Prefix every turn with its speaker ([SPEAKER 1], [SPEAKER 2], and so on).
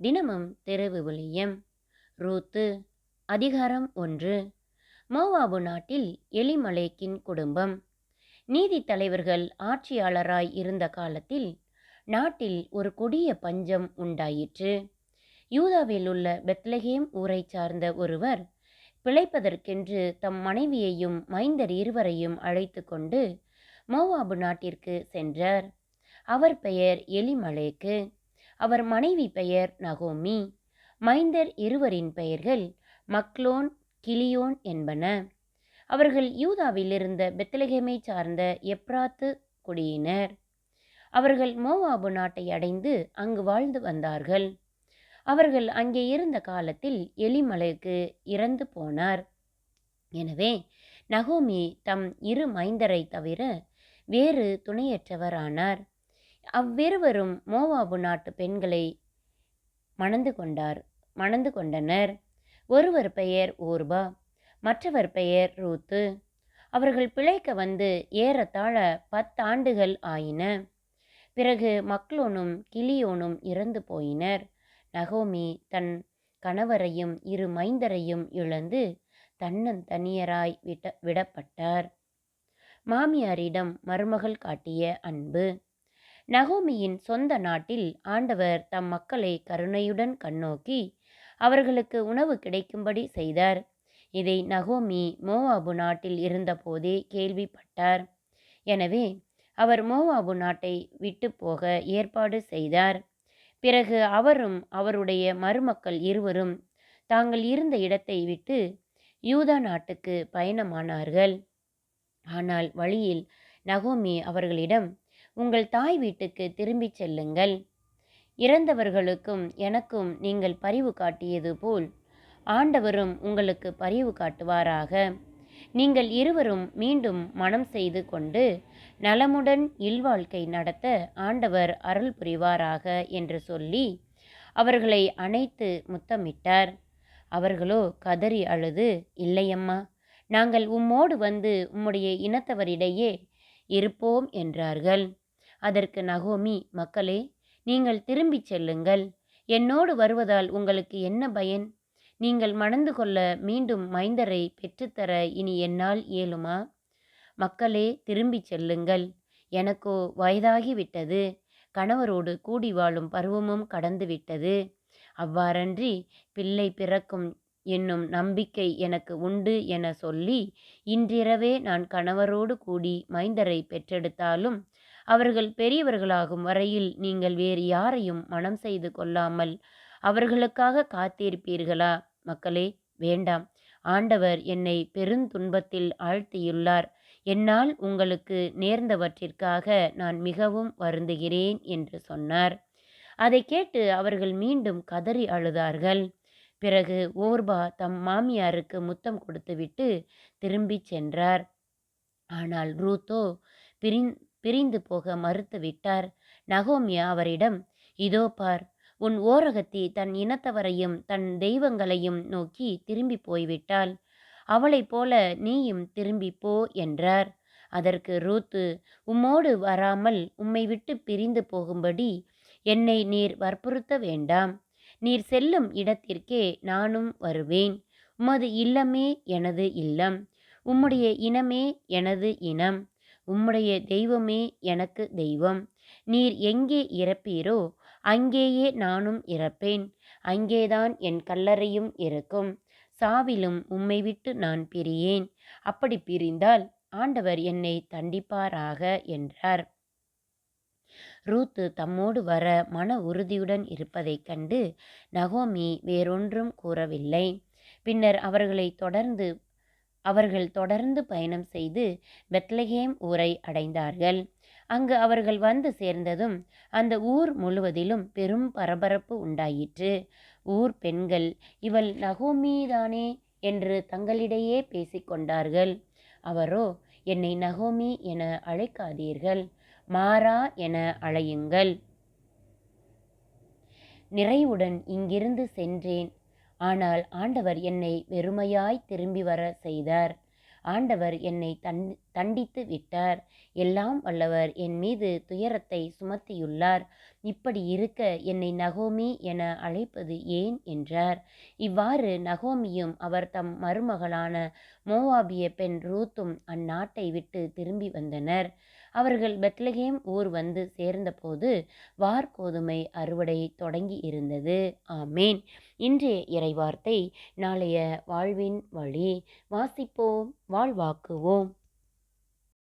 [SPEAKER 1] தினமும் திருவிவிலியம் ரூத்து அதிகாரம் ஒன்று. மோவாபு நாட்டில் எலிமலேக்கின் குடும்பம். நீதி தலைவர்கள் ஆட்சியாளராய் இருந்த காலத்தில் நாட்டில் ஒரு கொடிய பஞ்சம் உண்டாயிற்று. யூதாவில் உள்ள பெத்லகேம் ஊரை சார்ந்த ஒருவர் பிழைப்பதற்கென்று தம் மனைவியையும் மைந்தர் இருவரையும் அழைத்து கொண்டு மோவாபு நாட்டிற்கு சென்றார். அவர் பெயர் எலிமலேக்கு. அவர் மனைவி பெயர் நகோமி. மைந்தர் இருவரின் பெயர்கள் மக்லோன் கிளியோன் என்பன. அவர்கள் யூதாவில் இருந்த சார்ந்த எப்ராத்து குடியினர். அவர்கள் மோவாபு நாட்டை அடைந்து அங்கு வாழ்ந்து வந்தார்கள். அவர்கள் அங்கே இருந்த காலத்தில் எலிமலைக்கு இறந்து போனார். எனவே நகோமி தம் இரு மைந்தரை தவிர வேறு துணையற்றவரானார். அவ்விருவரும் மோவாபு நாட்டு பெண்களை மணந்து கொண்டார். மணந்து கொண்டனர். ஒருவர் பெயர் ஓர்பா மற்றவர் பெயர் ரூத்து. அவர்கள் பிழைக்க வந்து ஏறத்தாழ பத்தாண்டுகள் ஆயின. பிறகு மக்லோனும் கிளியோனும் இறந்து போயினர். நகோமி தன் கணவரையும் இரு மைந்தரையும் இழந்து தன்னன் தனியராய் விட விடப்பட்டார். மாமியாரிடம் மருமகள் காட்டிய அன்பு நகோமியின் சொந்த நாட்டில் ஆண்டவர் தம் மக்களை கருணையுடன் கண்ணோக்கி அவர்களுக்கு உணவு கிடைக்கும்படி செய்தார். இதை நகோமி மோவாபு நாட்டில் இருந்தபோதே கேள்விப்பட்டார். எனவே அவர் மோவாபு நாட்டை விட்டு போக ஏற்பாடு செய்தார். பிறகு அவரும் அவருடைய மருமக்கள் இருவரும் தாங்கள் இருந்த இடத்தை விட்டு யூதா நாட்டுக்கு பயணமானார்கள். ஆனால் வழியில் நகோமி அவர்களிடம் உங்கள் தாய் வீட்டுக்கு திரும்பிச் செல்லுங்கள். இறந்தவர்களுக்கும் எனக்கும் நீங்கள் பரிவு காட்டியது போல் ஆண்டவரும் உங்களுக்கு பரிவு காட்டுவாராக. நீங்கள் இருவரும் மீண்டும் மனம் செய்து கொண்டு நலமுடன் இல்வாழ்க்கை நடத்த ஆண்டவர் அருள் புரிவாராக என்று சொல்லி அவர்களை அணைத்து முத்தமிட்டார். அவர்களோ கதறி அழுது இல்லையம்மா நாங்கள் உம்மோடு வந்து உம்முடைய இனத்தவரிடையே இருப்போம் என்றார்கள். அதற்கு நகோமி மக்களே நீங்கள் திரும்பிச் செல்லுங்கள். என்னோடு வருவதால் உங்களுக்கு என்ன பயன்? நீங்கள் மணந்து கொள்ள மீண்டும் மைந்தரை பெற்றுத்தர இனி என்னால் இயலுமா? மக்களே திரும்பிச் செல்லுங்கள். எனக்கோ வயதாகிவிட்டது. கணவரோடு கூடி வாழும் பருவமும் கடந்துவிட்டது. அவ்வாறன்றி பிள்ளை பிறக்கும் என்னும் நம்பிக்கை எனக்கு உண்டு என சொல்லி இன்றிரவே நான் கணவரோடு கூடி மைந்தரை பெற்றெடுத்தாலும் அவர்கள் பெரியவர்களாகும் வரையில் நீங்கள் வேறு யாரையும் மனம் செய்து கொள்ளாமல் அவர்களுக்காக காத்திருப்பீர்களா? மக்களே வேண்டாம். ஆண்டவர் என்னை பெருந்துன்பத்தில் ஆழ்த்தியுள்ளார். என்னால் உங்களுக்கு நேர்ந்தவற்றிற்காக நான் மிகவும் வருந்துகிறேன் என்று சொன்னார். அதை கேட்டு அவர்கள் மீண்டும் கதறி அழுதார்கள். பிறகு ஓர்பா தம் மாமியாருக்கு முத்தம் கொடுத்துவிட்டு திரும்பிச் சென்றார். ஆனால் ரூத்தோ பிரிந் பிரிந்து போக மறுத்து விட்டார். நகோமியா அவரிடம் இதோ பார் உன் ஓரகத்தி தன் இனத்தவரையும் தன் தெய்வங்களையும் நோக்கி திரும்பி போய்விட்டாள். அவளைப் போல நீயும் திரும்பி போ என்றார். அதற்கு ரூத்து உம்மோடு வராமல் உம்மை விட்டு பிரிந்து போகும்படி என்னை நீர் வற்புறுத்த வேண்டாம். நீர் செல்லும் இடத்திற்கே நானும் வருவேன். உமது இல்லமே எனது இல்லம். உம்முடைய இனமே எனது இனம். உம்முடைய தெய்வமே எனக்கு தெய்வம். நீர் எங்கே இறப்பீரோ அங்கேயே நானும் இறப்பேன். அங்கேதான் என் கல்லறையும் இருக்கும். சாவிலும் உம்மை விட்டு நான் பிரியேன். அப்படி பிரிந்தால் ஆண்டவர் என்னை தண்டிப்பாராக என்றார். ரூத்து தம்மோடு வர மன உறுதியுடன் இருப்பதைக் கண்டு நகோமி வேறொன்றும் கூறவில்லை. பின்னர் அவர்களை தொடர்ந்து அவர்கள் தொடர்ந்து பயணம் செய்து பெத்லஹேம் ஊரை அடைந்தார்கள். அங்கு அவர்கள் வந்து சேர்ந்ததும் அந்த ஊர் முழுவதிலும் பெரும் பரபரப்பு உண்டாயிற்று. ஊர் பெண்கள் இவள் நகோமிதானே? என்று தங்களிடையே பேசிக்கொண்டார்கள் அவரோ என்னை நகோமி என அழைக்காதீர்கள். மாறா என அழையுங்கள். நிறைவுடன் இங்கிருந்து சென்றேன். ஆனால் ஆண்டவர் என்னை வெறுமையாய் திரும்பி வர செய்தார். ஆண்டவர் என்னை தன் தண்டித்து விட்டார். எல்லாம் வல்லவர் என் மீது துயரத்தை சுமத்தியுள்ளார். இப்படி இருக்க என்னை நகோமி என அழைப்பது ஏன் என்றார். இவ்வாறு நகோமியும் அவர் தம் மருமகளான மோவாபிய பெண் ரூத்தும் அந்நாட்டை விட்டு திரும்பி வந்தனர். அவர்கள் பெத்லகேம் ஊர் வந்து சேர்ந்தபோது வார்கோதுமை அறுவடை தொடங்கி இருந்தது. ஆமேன். இன்றைய இறைவார்த்தை நாளைய வாழ்வின் வழி. வாசிப்போம் வாழ்வாக்குவோம்.